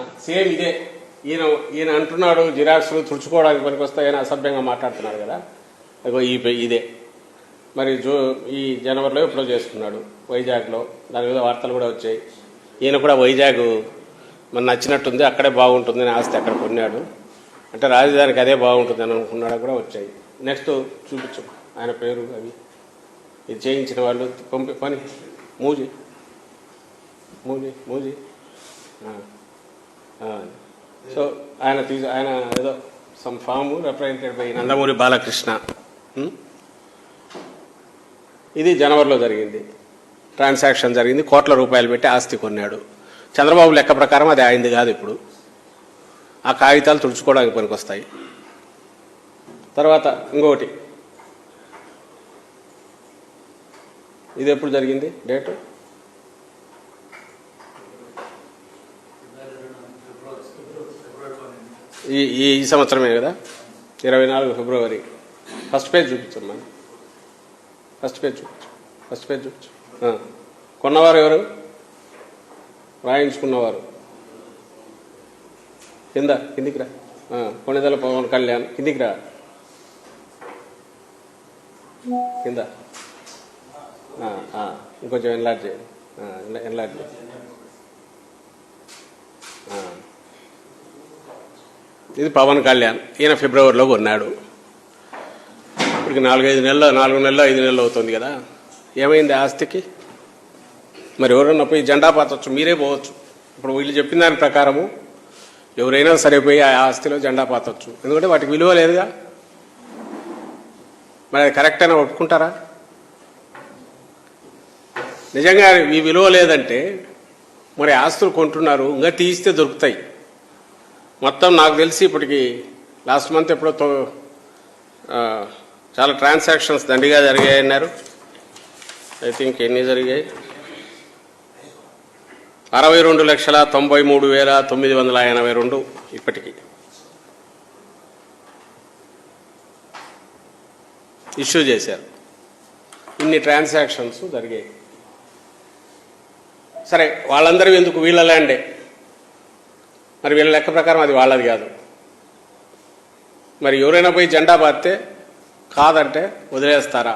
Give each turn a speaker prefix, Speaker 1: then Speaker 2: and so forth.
Speaker 1: Same ఇదే. ఈయన ఈయన అంటున్నాడు జిరాక్స్లు తుడుచుకోవడానికి పనికొస్తే వస్తాయని అసభ్యంగా మాట్లాడుతున్నాడు కదా. అదిగో ఈ ఇదే. మరి జూ ఈ జనవరిలో ఎప్పుడో చేసుకున్నాడు వైజాగ్లో. దాని మీద వార్తలు కూడా వచ్చాయి. ఈయన కూడా వైజాగ్ మన నచ్చినట్టుంది అక్కడే బాగుంటుంది అని ఆస్తి అక్కడ కొన్నాడు. అంటే రాజధానికి అదే బాగుంటుంది అని అనుకున్నాడు కూడా వచ్చాయి. నెక్స్ట్ చూపించు. ఆయన పేరు అవి. ఇది చేయించిన వాళ్ళు పంపి పని. మూజీ. మూజీ మూజీ. సో ఆయన తీసు ఆయన ఏదో some form represented by Nandamuri Balakrishna. Hmm? ఇది జనవరిలో జరిగింది. ట్రాన్సాక్షన్ జరిగింది. కోట్ల రూపాయలు పెట్టి ఆస్తి కొన్నాడు. చంద్రబాబు లెక్క ప్రకారం అది అయింది కాదు ఇప్పుడు. ఆ కాగితాలు తుడుచుకోవడానికి పనికొస్తాయి. తర్వాత ఇంకొకటి. ఇది ఎప్పుడు జరిగింది? డేటు ఈ ఈ ఈ సంవత్సరమే కదా? ఇరవై నాలుగు ఫిబ్రవరి. ఫస్ట్ పేజ్ చూపించమ్మా ఫస్ట్ పేజ్ చూపించు. ఫస్ట్ పేజ్ చూపించు. కొన్నవారు ఎవరు? రాయించుకున్నవారు. కింద కిందికి రా. ఆ, పవన్ కళ్యాణ్. కిందికి రా. కింద. ఇంకొంచెం ఎన్లార్జ్ చేయండి ఎన్లార్జ్ చేయండి ఇది పవన్ కళ్యాణ్. ఈయన ఫిబ్రవరిలో కొన్నాడు. ఇప్పటికి నాలుగైదు నెలలు నాలుగు నెలలు ఐదు నెలలు అవుతుంది కదా. ఏమైంది ఆస్తికి? మరి ఎవరన్నా పోయి జెండా పాతవచ్చు మీరే పోవచ్చు. ఇప్పుడు వీళ్ళు చెప్పిన దాని ప్రకారము ఎవరైనా సరే పోయి ఆ ఆస్తిలో జెండా పాతవచ్చు ఎందుకంటే వాటికి విలువ లేదుగా. మరి అది కరెక్ట్ అని ఒప్పుకుంటారా? నిజంగా ఈ విలువ లేదంటే మరి ఆస్తులు కొంటున్నారు ఇంకా తీస్తే దొరుకుతాయి. మొత్తం నాకు తెలిసి ఇప్పటికి లాస్ట్ మంత్ ఎప్పుడో చాలా ట్రాన్సాక్షన్స్ దండిగా జరిగాయి అన్నారు. ఐ థింక్ ఎన్ని జరిగాయి? అరవై రెండు లక్షల తొంభై మూడు వేల తొమ్మిది వందల ఎనభై రెండు ఇప్పటికి. ఇష్యూ చేశారు. ఇన్ని ట్రాన్సాక్షన్స్ జరిగాయి. సరే వాళ్ళందరూ ఎందుకు వీళ్ళ ల్యాండే? మరి వీళ్ళ లెక్క ప్రకారం అది వాళ్ళది కాదు. మరి ఎవరైనా పోయి జెండా పారితే కాదంటే వదిలేస్తారా?